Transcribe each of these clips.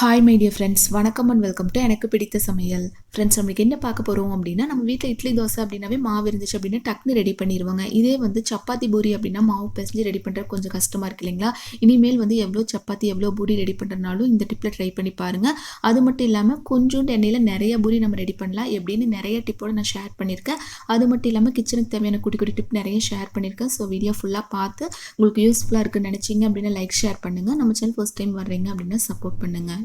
Hi my friends வணக்கம் and welcome to எனக்கு பிடித்த சமையல். ஃப்ரெண்ட்ஸ் நம்மளுக்கு என்ன பார்க்க போகிறோம் அப்படின்னா நம்ம வீட்டில் இட்லி தோசை அப்படின்னாவே மாவு இருந்துச்சு அப்படின்னா டக்குனு ரெடி பண்ணிடுவாங்க இதே வந்து சப்பாத்தி பூரி அப்படின்னா மாவு பிசைஞ்சு ரெடி பண்ணுறது கொஞ்சம் கஷ்டமாக இருக்கு இல்லைங்களா? இனிமேல் வந்து எவ்வளோ சப்பாத்தி எவ்வளோ பூரி ரெடி பண்ணுறனாலும் இந்த டிப்பில் ட்ரை பண்ணி பாருங்கள் அது மட்டும் இல்லாமல் கொஞ்சோண்டு எண்ணெயில் நிறைய பூரி நம்ம ரெடி பண்ணலாம் எப்படின்னு நிறைய டிப்போடு நான் ஷேர் பண்ணியிருக்கேன். அது மட்டும் இல்லாமல் கிச்சனுக்கு தேவையான குட்டி குட்டி டிப் நிறைய ஷேர் பண்ணியிருக்கேன். ஸோ வீடியோ ஃபுல்லாக பார்த்து உங்களுக்கு யூஸ்ஃபுல்லாக இருக்குன்னு நினச்சிங்க அப்படின்னா லைக் ஷேர் பண்ணுங்கள் நம்ம சேனல் ஃபர்ஸ்ட் டைம் வர்றீங்க அப்படின்னா சப்போர்ட் பண்ணுங்கள்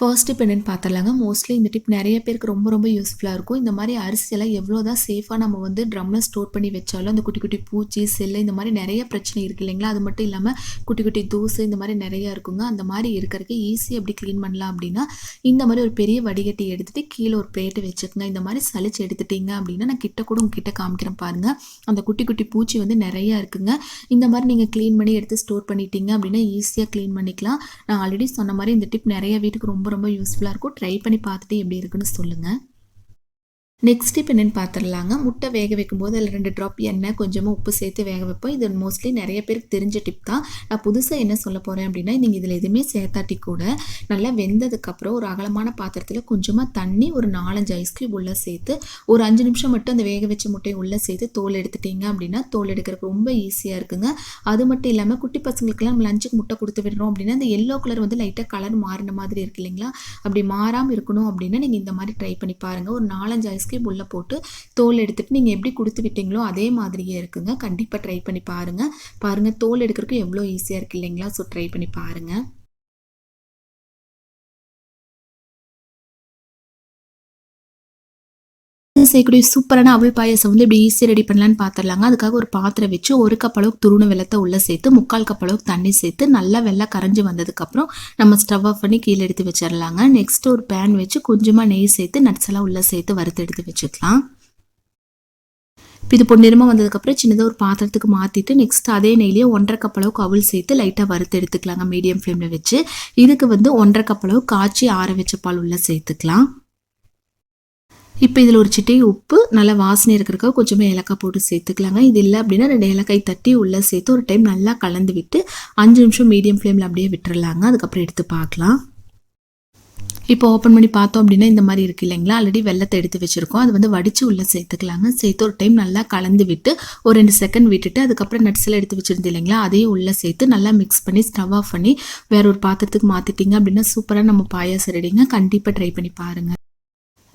ஃபர்ஸ்ட் டிப் என்னென்னு பார்த்துடலாங்க மோஸ்ட்லி இந்த டிப் நிறைய பேருக்கு ரொம்ப ரொம்ப யூஸ்ஃபுல்லாக இருக்கும். இந்த மாதிரி அரிசியெல்லாம் எவ்வளோ தான் சேஃபாக நம்ம வந்து ட்ரம்மில் ஸ்டோர் பண்ணி வச்சாலும் அந்த குட்டி குட்டி பூச்சி செல்லு இந்த மாதிரி நிறைய பிரச்சனை இருக்குது இல்லைங்களா? அது மட்டும் இல்லாமல் குட்டி குட்டி தூசு இந்த மாதிரி நிறையா இருக்குங்க. அந்த மாதிரி இருக்கிறதுக்கு ஈஸி எப்படி க்ளீன் பண்ணலாம் அப்படின்னா இந்த மாதிரி ஒரு பெரிய வடிகட்டி எடுத்துகிட்டு கீழே ஒரு பிளேட்டு வச்சுக்கோங்க. இந்த மாதிரி சளிச்சு எடுத்துட்டீங்க அப்படின்னா நான் கிட்ட கூட உங்ககிட்ட காமிக்கிறேன் பாருங்கள் அந்த குட்டி குட்டி பூச்சி வந்து நிறையா இருக்குங்க. இந்த மாதிரி நீங்கள் க்ளீன் பண்ணி எடுத்து ஸ்டோர் பண்ணிட்டீங்க அப்படின்னா ஈஸியாக க்ளீன் பண்ணிக்கலாம். நான் ஆல்ரெடி சொன்ன மாதிரி இந்த டிப் நிறைய வீட்டுக்கு ரொம்ப ரொம்ப ரொம்ப யூஸ்ஃபுல்லாக இருக்கும். ட்ரை பண்ணி பார்த்துட்டு எப்படி இருக்குன்னு சொல்லுங்கள் நெக்ஸ்ட் இப்போ என்னென்னு பார்த்துடலாங்க முட்டை வேக வைக்கும்போது அதில் ரெண்டு ட்ராப் எண்ணெய் கொஞ்சமாக உப்பு சேர்த்து வேக வைப்போம். இது மோஸ்ட்லி நிறைய பேருக்கு தெரிஞ்ச டிப் தான். நான் புதுசாக என்ன சொல்ல போகிறேன் அப்படின்னா நீங்கள் இதில் எதுவுமே சேர்த்தாட்டி கூட நல்லா வெந்ததுக்கப்புறம் ஒரு அகலமான பாத்திரத்தில் கொஞ்சமாக தண்ணி ஒரு நாலஞ்சு ஐஸ் க்யூப் உள்ளே சேர்த்து ஒரு அஞ்சு நிமிஷம் மட்டும் அந்த வேக வச்ச முட்டையை உள்ளே சேர்த்து தோல் எடுத்துட்டீங்க அப்படின்னா தோல் எடுக்கிறதுக்கு ரொம்ப ஈஸியாக இருக்குங்க. அது மட்டும் இல்லாமல் குட்டி பசங்களுக்குலாம் நம்ம லஞ்சுக்கு முட்டை கொடுத்து விடுறோம் அப்படின்னா அந்த எல்லோ கலர் வந்து லைட்டாக கலர் மாறின மாதிரி இருக்கு இல்லைங்களா? அப்படி மாறாமல் இருக்கணும் அப்படின்னா நீங்கள் இந்த மாதிரி ட்ரை பண்ணி பாருங்கள் ஒரு நாலஞ்சு ஐஸ்கிரீம் உள்ளே போட்டு தோல் எடுத்துகிட்டு நீங்கள் எப்படி கொடுத்து விட்டீங்களோ அதே மாதிரியே இருக்குங்க. கண்டிப்பாக ட்ரை பண்ணி பாருங்கள் பாருங்கள் தோல் எடுக்கிறதுக்கு எவ்வளோ ஈஸியாக இருக்குது இல்லைங்களா? ஸோ ட்ரை பண்ணி பாருங்கள் செய்யக்கூடிய சூப்பரான அவள் பாயசம் வந்து இப்படி ஈஸியாக ரெடி பண்ணலான்னு பார்த்துடலாங்க அதுக்காக ஒரு பாத்திரம் வச்சு ஒரு கப் அளவுக்கு துருண வெள்ளத்தை உள்ளே சேர்த்து முக்கால் கப் அளவுக்கு தண்ணி சேர்த்து நல்லா வெள்ளை கரைஞ்சி வந்ததுக்கப்புறம் நம்ம ஸ்டவ் ஆஃப் பண்ணி கீழே எடுத்து வச்சிடலாங்க நெக்ஸ்ட் ஒரு பேன் வச்சு கொஞ்சமாக நெய் சேர்த்து நட்ஸ் எல்லாம் உள்ளே சேர்த்து வறுத்து எடுத்து வச்சுக்கலாம் இது பொன்னிறமாக வந்ததுக்கப்புறம் சின்னதாக ஒரு பாத்திரத்துக்கு மாற்றிட்டு நெக்ஸ்ட் அதே நெய்லேயே ஒன்றரை கப் அளவுக்கு அவள் சேர்த்து லைட்டாக வறுத்து எடுத்துக்கலாங்க மீடியம் ஃப்ளேமில் வச்சு. இதுக்கு வந்து ஒன்றரை கப் அளவு காய்ச்சி ஆற வச்ச பால் உள்ளே சேர்த்துக்கலாம். இப்போ இதில் ஒரு சிட்டி உப்பு நல்லா வாசனை இருக்கிறக்காக கொஞ்சமாக ஏலக்காய் போட்டு சேர்த்துக்கலாங்க. இது இல்லை அப்படின்னா ரெண்டு ஏலக்காய் தட்டி உள்ளே சேர்த்து ஒரு டைம் நல்லா கலந்து விட்டு அஞ்சு நிமிஷம் மீடியம் ஃப்ளேமில் அப்படியே விட்டுறலாங்க. அதுக்கப்புறம் எடுத்து பார்க்கலாம். இப்போ ஓப்பன் பண்ணி பார்த்தோம் அப்படின்னா இந்த மாதிரி இருக்கு இல்லைங்களா? ஆல்ரெடி வெள்ளத்தை எடுத்து வச்சுருக்கோம். அது வந்து வடித்து உள்ளே சேர்த்துக்கலாங்க. சேர்த்து ஒரு டைம் நல்லா கலந்து விட்டு ஒரு ரெண்டு செகண்ட் விட்டுட்டு அதுக்கப்புறம் நட்ஸில் எடுத்து வச்சுருந்து இல்லைங்களா? அதையும் உள்ளே சேர்த்து நல்லா மிக்ஸ் பண்ணி ஸ்டவ் ஆஃப் பண்ணி வேற ஒரு பாத்திரத்துக்கு மாற்றிட்டீங்க அப்படின்னா சூப்பராக நம்ம பாயாசம் ரெடிங்க கண்டிப்பாக ட்ரை பண்ணி பாருங்கள்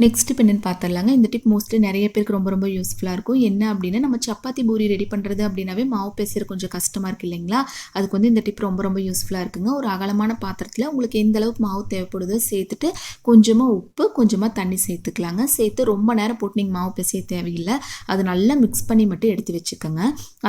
நெக்ஸ்ட் டிப் என்னென்னு பார்த்துடலாங்க இந்த டிப் மோஸ்ட்லி நிறைய பேருக்கு ரொம்ப ரொம்ப யூஸ்ஃபுல்லாக இருக்கும். என்ன அப்படின்னா நம்ம சப்பாத்தி பூரி ரெடி பண்ணுறது அப்படின்னாவே மாவு பேசுகிற கொஞ்சம் கஷ்டமாக இருக்குது இல்லைங்களா? அதுக்கு வந்து இந்த டிப் ரொம்ப ரொம்ப யூஸ்ஃபுல்லாக இருக்குங்க. ஒரு அகலமான பாத்திரத்தில் உங்களுக்கு எந்த அளவுக்கு மாவு தேவைப்படுதோ சேர்த்துட்டு கொஞ்சமாக உப்பு கொஞ்சமாக தண்ணி சேர்த்துக்கலாங்க. சேர்த்து ரொம்ப நேரம் போட்டு நீங்கள் மாவு பேசிய தேவையில்லை. அது நல்லா மிக்ஸ் பண்ணி மட்டும் எடுத்து வச்சுக்கோங்க.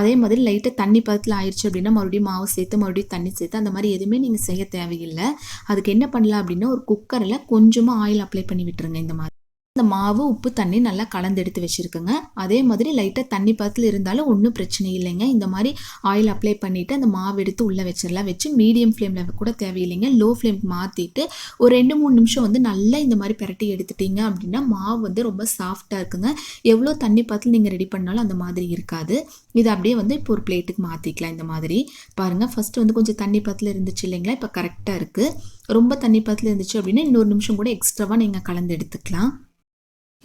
அதே மாதிரி லைட்டாக தண்ணி பதத்தில் ஆயிடுச்சு அப்படின்னா மறுபடியும் மாவு சேர்த்து மறுபடியும் தண்ணி சேர்த்து அந்த மாதிரி எதுவுமே நீங்கள் செய்ய தேவையில்லை. அதுக்கு என்ன பண்ணலாம் அப்படின்னா ஒரு குக்கரில் கொஞ்சமாக ஆயில் அப்ளை பண்ணி விட்டுருங்க இந்த மாதிரி. இந்த மாவு உப்பு தண்ணி நல்லா கலந்து எடுத்து வச்சுருக்குங்க. அதே மாதிரி லைட்டாக தண்ணி பத்தில் இருந்தாலும் ஒன்றும் பிரச்சனை இல்லைங்க. இந்த மாதிரி ஆயில் அப்ளை பண்ணிவிட்டு அந்த மாவு எடுத்து உள்ளே வச்சிடலாம். வச்சு மீடியம் ஃப்ளேமில் கூட தேவையில்லைங்க. லோ ஃப்ளேம்க்கு மாற்றிட்டு ஒரு ரெண்டு மூணு நிமிஷம் வந்து நல்லா இந்த மாதிரி பிரட்டி எடுத்துட்டீங்க அப்படின்னா மாவு வந்து ரொம்ப சாஃப்டாக இருக்குங்க. எவ்வளோ தண்ணி பத்தில் நீங்கள் ரெடி பண்ணாலும் அந்த மாதிரி இருக்காது. இது அப்படியே வந்து இப்போ ஒரு பிளேட்டுக்கு மாற்றிக்கலாம் இந்த மாதிரி. பாருங்கள் ஃபஸ்ட்டு வந்து கொஞ்சம் தண்ணி பத்தில் இருந்துச்சு இல்லைங்களா? இப்போ கரெக்டாக இருக்குது ரொம்ப தண்ணி பத்தில் இருந்துச்சு அப்படின்னா இன்னொரு நிமிஷம் கூட எக்ஸ்ட்ராவாக நீங்கள் கலந்து எடுத்துக்கலாம்.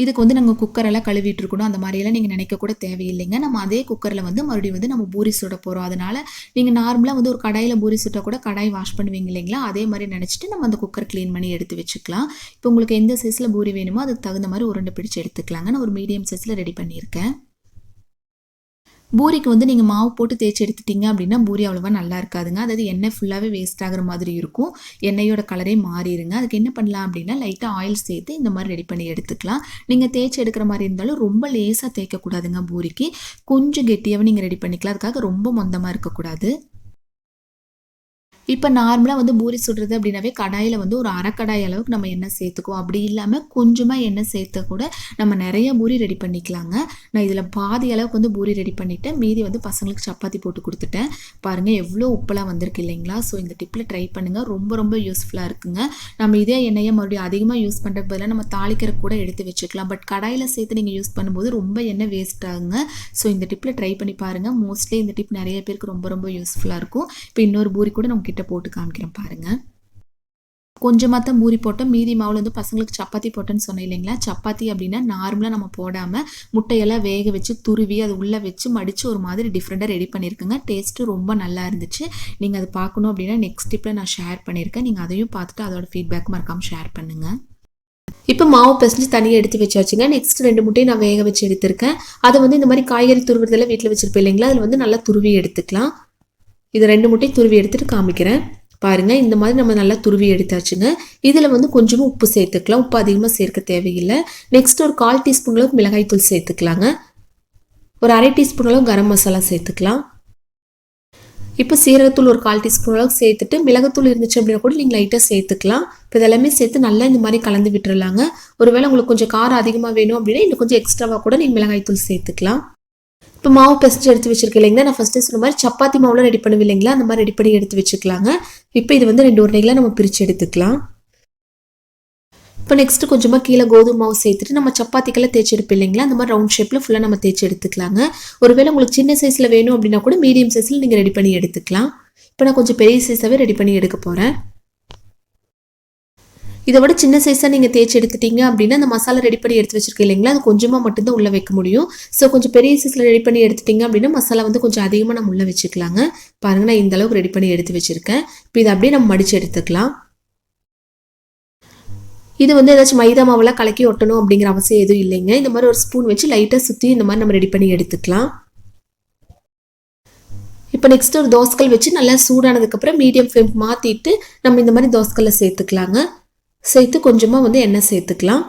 இதுக்கு வந்து நாங்கள் குக்கரெல்லாம் கழுவிட்டு இருக்கணும். அந்த மாதிரியெல்லாம் நீங்கள் நினைக்க கூட தேவையில்லைங்க. நம்ம அதே குக்கரில் வந்து மறுபடியும் வந்து நம்ம பூரி சுட போகிறோம் அதனால் நீங்கள் நார்மலாக வந்து ஒரு கடாயில் பூரி சுட்டால் கூட கடாய் வாஷ் பண்ணுவீங்க இல்லைங்களா? அதே மாதிரி நினச்சிட்டு நம்ம அந்த குக்கர் க்ளீன் பண்ணி எடுத்து வச்சுக்கலாம். இப்போ உங்களுக்கு எந்த சைஸில் பூரி வேணுமோ அதுக்கு தகுந்த மாதிரி உருண்டை பிடிச்சி எடுத்துக்கலாங்க. நான் ஒரு மீடியம் சைஸில் ரெடி பண்ணியிருக்கேன். பூரிக்கு வந்து நீங்கள் மாவு போட்டு தேய்ச்சி எடுத்துட்டீங்க அப்படின்னா பூரி அவ்வளோவா நல்லா இருக்காதுங்க. அதாவது எண்ணெய் ஃபுல்லாகவே வேஸ்ட் ஆகிற மாதிரி இருக்கும். எண்ணெயோட கலரே மாறிடுங்க அதுக்கு என்ன பண்ணலாம் அப்படின்னா லைட்டாக ஆயில் சேர்த்து இந்த மாதிரி ரெடி பண்ணி எடுத்துக்கலாம். நீங்கள் தேய்ச்சி எடுக்கிற மாதிரி இருந்தாலும் ரொம்ப லேசாக தேய்க்கக்கூடாதுங்க பூரிக்கு. கொஞ்சம் கெட்டியாகவும் நீங்கள் ரெடி பண்ணிக்கலாம். அதுக்காக ரொம்ப மொந்தமாக இருக்கக்கூடாது. இப்போ நார்மலாக வந்து பூரி சுடுறது அப்படின்னாவே கடாயில் வந்து ஒரு அரை கடாய் அளவுக்கு நம்ம எண்ணெய் சேர்த்துக்குவோம். அப்படி இல்லாமல் கொஞ்சமாக எண்ணெய் சேர்த்த கூட நம்ம நிறைய பூரி ரெடி பண்ணிக்கலாங்க. நான் இதில் பாதி அளவுக்கு வந்து பூரி ரெடி பண்ணிவிட்டேன் மீதி வந்து பசங்களுக்கு சப்பாத்தி போட்டு கொடுத்துட்டேன். பாருங்கள் எவ்வளோ உப்பெல்லாம் வந்திருக்கு இல்லைங்களா? ஸோ இந்த டிப்பில் ட்ரை பண்ணுங்கள் ரொம்ப ரொம்ப யூஸ்ஃபுல்லாக இருக்குங்க. நம்ம இதே எண்ணெயை மறுபடியும் அதிகமாக யூஸ் பண்ணுறது பதிலாக நம்ம தாளிக்கிற கூட எடுத்து வச்சுக்கலாம். பட் கடாயில் சேர்த்து நீங்கள் யூஸ் பண்ணும்போது ரொம்ப எண்ணெய் வேஸ்ட் ஆகுங்க. ஸோ இந்த டிப்பில் ட்ரை பண்ணி பாருங்கள் மோஸ்ட்லி இந்த டிப் நிறைய பேருக்கு ரொம்ப ரொம்ப யூஸ்ஃபுல்லாக இருக்கும். இப்போ இன்னொரு பூரி கூட நம்ம உங்ககிட்ட போட்டு காமிக்கிறேன் பாருங்கள் கொஞ்சமாக தான் பூரி போட்டோம். மீதி மாவில் வந்து பசங்களுக்கு சப்பாத்தி போட்டேன்னு சொன்னேன் இல்லைங்களா? சப்பாத்தி அப்படின்னா நார்மலாக நம்ம போடாமல் முட்டையெல்லாம் வேக வச்சு துருவி அது உள்ளே வச்சு மடித்து ஒரு மாதிரி டிஃப்ரெண்ட்டாக ரெடி பண்ணியிருக்குங்க. டேஸ்ட்டு ரொம்ப நல்லா இருந்துச்சு. நீங்கள் அது பார்க்கணும் அப்படின்னா நெக்ஸ்ட் டிப்பில் நான் ஷேர் பண்ணியிருக்கேன். நீங்கள் அதையும் பார்த்துட்டு அதோட ஃபீட்பேக் மறக்காமல் ஷேர் பண்ணுங்கள் இப்போ மாவு பிசைஞ்சு தனியாக எடுத்து வச்சாச்சுங்க. நெக்ஸ்ட் ரெண்டு முட்டையும் நான் வேக வச்சு எடுத்திருக்கேன். அதை வந்து இந்த மாதிரி காய்கறி துருவுறதெல்லாம் வீட்டில் வச்சுருப்பேன் இல்லைங்களா? அதில் வந்து நல்லா துருவி எடுத்துக்கலாம். இது ரெண்டு முட்டையும் துருவி எடுத்துகிட்டு காமிக்கிறேன். பாருங்கள் இந்த மாதிரி நம்ம நல்லா துருவி எடுத்தாச்சுங்க. இதில் வந்து கொஞ்சமாக உப்பு சேர்த்துக்கலாம். உப்பு அதிகமாக சேர்க்க தேவையில்லை. நெக்ஸ்ட் ஒரு கால் டீஸ்பூன் அளவுக்கு மிளகாய் தூள் சேர்த்துக்கலாங்க. ஒரு அரை டீஸ்பூன் அளவு கரம் மசாலா சேர்த்துக்கலாம். இப்போ சீரகத்தூள் ஒரு கால் டீஸ்பூன் அளவுக்கு சேர்த்துட்டு மிளகுத்தூள் இருந்துச்சு அப்படின்னா கூட நீங்கள் லைட்டாக சேர்த்துக்கலாம். இப்போ இதெல்லாமே சேர்த்து நல்லா இந்த மாதிரி கலந்து விட்டுறலாங்க. ஒருவேளை உங்களுக்கு கொஞ்சம் காரம் அதிகமாக வேணும் அப்படின்னா இன்னும் கொஞ்சம் எக்ஸ்ட்ராவாக கூட நீங்கள் மிளகாய் தூள் சேர்த்துக்கலாம். இப்போ மாவு பிசைஞ்சு எடுத்து வச்சிருக்கேன் இல்லைங்களா? நான் ஃபஸ்ட்டு சொன்ன மாதிரி சப்பாத்தி மாவுலாம் ரெடி பண்ணுவேன் இல்லைங்களா? அந்த மாதிரி ரெடி பண்ணி எடுத்து வச்சுக்கலாங்க. இப்போ இது வந்து ரெண்டு உருளைகளாக நம்ம பிரித்து எடுத்துக்கலாம். இப்போ நெக்ஸ்ட்டு கொஞ்சமாக கீழே கோதுமை மாவு சேர்த்துட்டு நம்ம சப்பாத்திக்கெல்லாம் தேய்ச்சி எடுப்போம் இல்லைங்களா? அந்த மாதிரி ரவுண்ட் ஷேப்பில் ஃபுல்லாக நம்ம தேய்ச்சி எடுத்துக்கலாங்க. ஒருவேளை உங்களுக்கு சின்ன சைஸில் வேணும் அப்படின்னா கூட மீடியம் சைஸில் நீங்கள் ரெடி பண்ணி எடுத்துக்கலாம். இப்போ நான் கொஞ்சம் பெரிய சைஸாகவே ரெடி பண்ணி எடுக்க போகிறேன் இதை விட சின்ன சைஸாக நீங்கள் தேய்ச்சி எடுத்துட்டீங்க அப்படின்னா அந்த மசாலா ரெடி பண்ணி எடுத்து வச்சிருக்கீங்க இல்லைங்களா? அது கொஞ்சமாக மட்டும்தான் உள்ளே வைக்க முடியும். ஸோ கொஞ்சம் பெரிய சைஸில் ரெடி பண்ணி எடுத்துட்டீங்க அப்படின்னா மசாலா வந்து கொஞ்சம் அதிகமாக நம்ம உள்ளே வச்சுக்கலாங்க. பாருங்கள் நான் இந்த அளவுக்கு ரெடி பண்ணி எடுத்து வச்சுருக்கேன். இப்போ இதை அப்படியே நம்ம மடித்து எடுத்துக்கலாம். இது வந்து ஏதாச்சும் மைதா மாவெல்லாம் கலக்கி ஒட்டணும் அப்படிங்கிற அவசியம் எதுவும் இல்லைங்க. இந்த மாதிரி ஒரு ஸ்பூன் வச்சு லைட்டாக சுற்றி இந்த மாதிரி நம்ம ரெடி பண்ணி எடுத்துக்கலாம். இப்போ நெக்ஸ்ட் ஒரு தோசைக்கல் வச்சு நல்லா சூடானதுக்கப்புறம் மீடியம் ஃப்ளேம் மாற்றிட்டு நம்ம இந்த மாதிரி தோசைக்கல்ல சேர்த்துக்கலாங்க. சேர்த்து கொஞ்சமாக வந்து எண்ணெய் சேர்த்துக்கலாம்.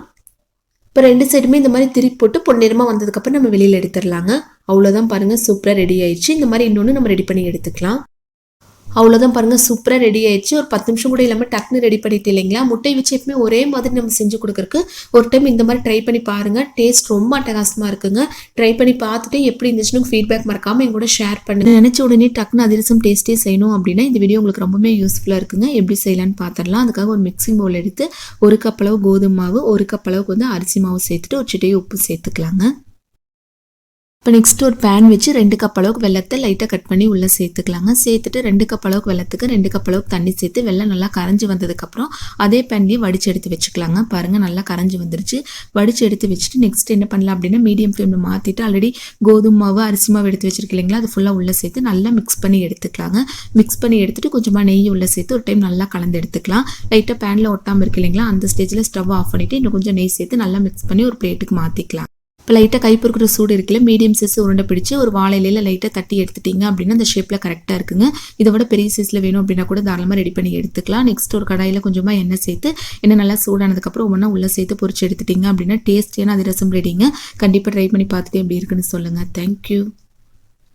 இப்போ ரெண்டு சைடுமே இந்த மாதிரி திருப்பி போட்டு பொன்னிறமாக வந்ததுக்கப்புறம் நம்ம வெளியில் எடுத்துடலாங்க. அவ்வளோதான் பாருங்கள் சூப்பராக ரெடி ஆயிடுச்சு. இந்த மாதிரி இன்னொன்று நம்ம ரெடி பண்ணி எடுத்துக்கலாம். அவ்வளோதான் பாருங்கள் சூப்பராக ரெடி ஆயிடுச்சு. ஒரு பத்து நிமிஷம் கூட இல்லாமல் டக்குன்னு ரெடி பண்ணிட்டு இல்லைங்களா? முட்டை வச்சு எப்பவுமே ஒரே மாதிரி நம்ம செஞ்சு கொடுக்குறக்கு ஒரு டைம் இந்த மாதிரி ட்ரை பண்ணி பாருங்கள் டேஸ்ட் ரொம்ப அட்டகாசமாக இருக்குங்க. ட்ரை பண்ணி பார்த்துட்டு எப்படி இருந்துச்சுன்னு ஃபீட்பேக் மறக்காமல் எங்கூட ஷேர் பண்ணுங்க. நினச்ச உடனே டக்குன்னு அதிரசம் டேஸ்ட்டே செய்யணும் அப்படின்னா இந்த வீடியோ உங்களுக்கு ரொம்பவே யூஸ்ஃபுல்லாக இருக்குங்க. எப்படி செய்யலான்னு பார்த்துடலாம் அதுக்காக ஒரு மிக்சிங் பவுல் எடுத்து ஒரு கப் அளவு கோதுமை மாவு ஒரு கப் அளவுக்கு வந்து அரிசி மாவு சேர்த்துட்டு ஒரு சிட்டையை உப்பு சேர்த்துக்கலாங்க. இப்போ நெக்ஸ்ட் ஒரு பேன் வச்சு ரெண்டு கப் அளவுக்கு வெள்ளத்தை லைட்டாக கட் பண்ணி உள்ளே சேர்த்துக்கலாங்க. சேர்த்துட்டு ரெண்டு கப் அளவுக்கு வெள்ளத்துக்கு ரெண்டு கப் அளவுக்கு தண்ணி சேர்த்து வெள்ளம் நல்லா கரைஞ்சி வந்ததுக்கப்புறம் அதே பேன்லேயே வடிச்சு எடுத்து வச்சுக்கலாங்க. பாருங்கள் நல்லா கரைஞ்சி வந்துருச்சு. வடிச்சு எடுத்து வச்சுட்டு நெக்ஸ்ட் என்ன பண்ணலாம் அப்படின்னா மீடியம் ஃப்ளேமில் மாற்றிட்டு ஆல்ரெடி கோதுமை மாவு அரிசி மாவு எடுத்து வச்சிருக்கீங்க இல்லைங்களா அது ஃபுல்லாக உள்ளே சேர்த்து நல்லா மிக்ஸ் பண்ணி எடுத்துக்கலாங்க. மிக்ஸ் பண்ணி எடுத்துட்டு கொஞ்சமாக நெய் உள்ளே சேர்த்து ஒரு டைம் நல்லா கலந்து எடுத்துக்கலாம். லைட்டாக பேனில் ஒட்டாமல் இருக்கு இல்லைங்களா? அந்த ஸ்டேஜில் ஸ்டவ் ஆஃப் பண்ணிவிட்டு இன்னும் கொஞ்சம் நெய் சேர்த்து நல்லா மிக்ஸ் பண்ணி ஒரு பிளேட்டுக்கு மாற்றிக்கலாம் இப்போ லைட்டாக கை பொறுக்கிற சூடு இருக்குல்ல மீடியம் சைஸ் உருண்டை பிடிச்சி ஒரு வாழையில லைட்டாக தட்டி எடுத்துட்டீங்க அப்படின்னா அந்த ஷேப்பில் கரெக்டாக இருக்குங்க. இதை விட பெரிய சைஸில் வேணும் அப்படின்னா கூட தாராளமாக ரெடி பண்ணி எடுத்துக்கலாம். நெக்ஸ்ட் ஒரு கடாயில் கொஞ்சமாக எண்ணெய் சேர்த்து எண்ணெய் நல்லா சூடானதுக்கப்புறம் ஒன்றா உள்ளே சேர்த்து பொறிச்சு எடுத்துட்டீங்க அப்படின்னா டேஸ்டியான அதிரசம் ரெடிங்க கண்டிப்பாக ட்ரை பண்ணி பார்த்துட்டு எப்படி இருக்குன்னு சொல்லுங்கள் தேங்க்யூ